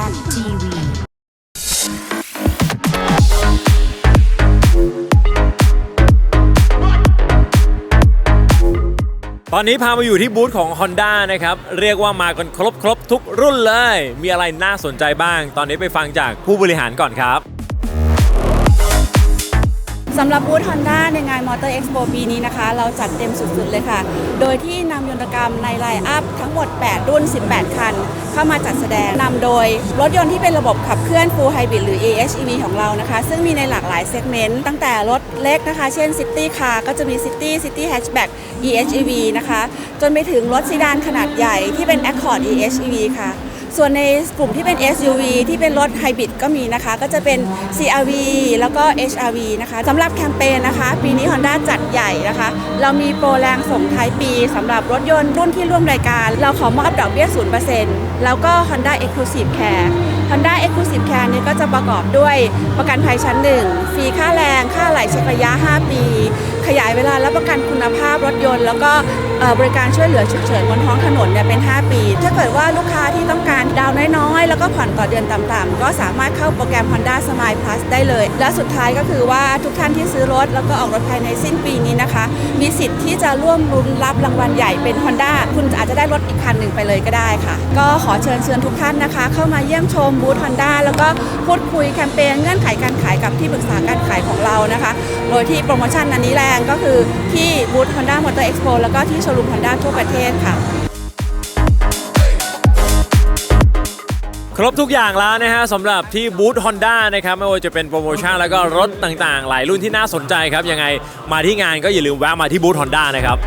Zen TV ตอนนี้พามาอยู่ที่บูธของ Honda นะครับ เรียกว่ามากันครบครบทุกรุ่นเลย มีอะไรน่าสนใจบ้าง ตอนนี้ไปฟังจากผู้บริหารก่อนครับ สำหรับบูธ Honda ในงาน Motor Expo ปีนี้นะคะ เราจัดเต็มสุดๆเลยค่ะ โดยที่นำยนตกรรมในไลน์อัพทั้งหมด 8 รุ่น 18 คัน เข้ามาจัดแสดงนำโดย รถยนต์ที่เป็นระบบขับเคลื่อน Full Hybrid หรือ AHEV ของเรานะคะ ซึ่งมีในหลากหลายเซกเมนต์ตั้งแต่รถเล็กนะคะ เช่น City Car ก็จะมี City City Hatchback EHEV นะคะ จนไปถึงรถซีดานขนาดใหญ่ที่เป็น Accord EHEV ค่ะ ส่วนในกลุ่มที่เป็น SUV ที่เป็นรถไฮบริดก็มีนะคะ ก็จะเป็น CRV แล้วก็ HRV นะคะสำหรับแคมเปญนะคะ ปีนี้ Honda จัดใหญ่นะคะ เรามีโปรแรงส่งท้ายปีสำหรับรถยนต์รุ่นที่ร่วมรายการ เราขอมอบดอกเบี้ย 0%แล้วก็ Honda Exclusive Care Honda Exclusive Care เนี่ยก็จะประกอบด้วยประกันภัยชั้น 1 ฟรีค่าแรง ค่าไหลเช็คระยะ 5 ปี ขยายเวลารับประกันคุณภาพรถยนต์ แล้วก็บริการช่วยเหลือฉุกเฉินบนท้องถนนเนี่ยเป็น 5 ปี ถ้าเกิดว่าลูกค้าที่ต้องการดาวน์น้อยๆ แล้วก็ผ่อนต่อเดือนต่ำๆก็สามารถเข้าโปรแกรม Honda Smile Plus ได้เลย และสุดท้ายก็คือว่าทุกท่านที่ซื้อรถ แล้วก็ออกรถภายในสิ้นปีนี้นะคะ มีสิทธิ์ที่จะร่วมรุ้นรับรางวัลใหญ่เป็น Honda คุณอาจจะได้รถอีกคันหนึ่งไปเลยก็ได้ค่ะ ก็ขอเชิญเชิญทุกท่านนะคะ เข้ามาเยี่ยมชมบูธ Honda แล้วก็พูดคุยแคมเปญเงื่อนไขการขายกับที่ปรึกษาการขายของเรานะคะ โดยที่โปรโมชั่นอันนี้แรงก็คือที่บูธ Honda Motor Expo แล้วก็ที่โชว์รูม Honda ทั่วประเทศค่ะ ครบทุกอย่างแล้วนะฮะสำหรับที่บูธ Honda นะครับไม่ว่าจะเป็นโปรโมชั่นแล้วก็รถต่างๆ หลายรุ่นที่น่าสนใจครับยังไงมาที่งานก็อย่าลืมแวะมาที่บูธ Honda นะครับ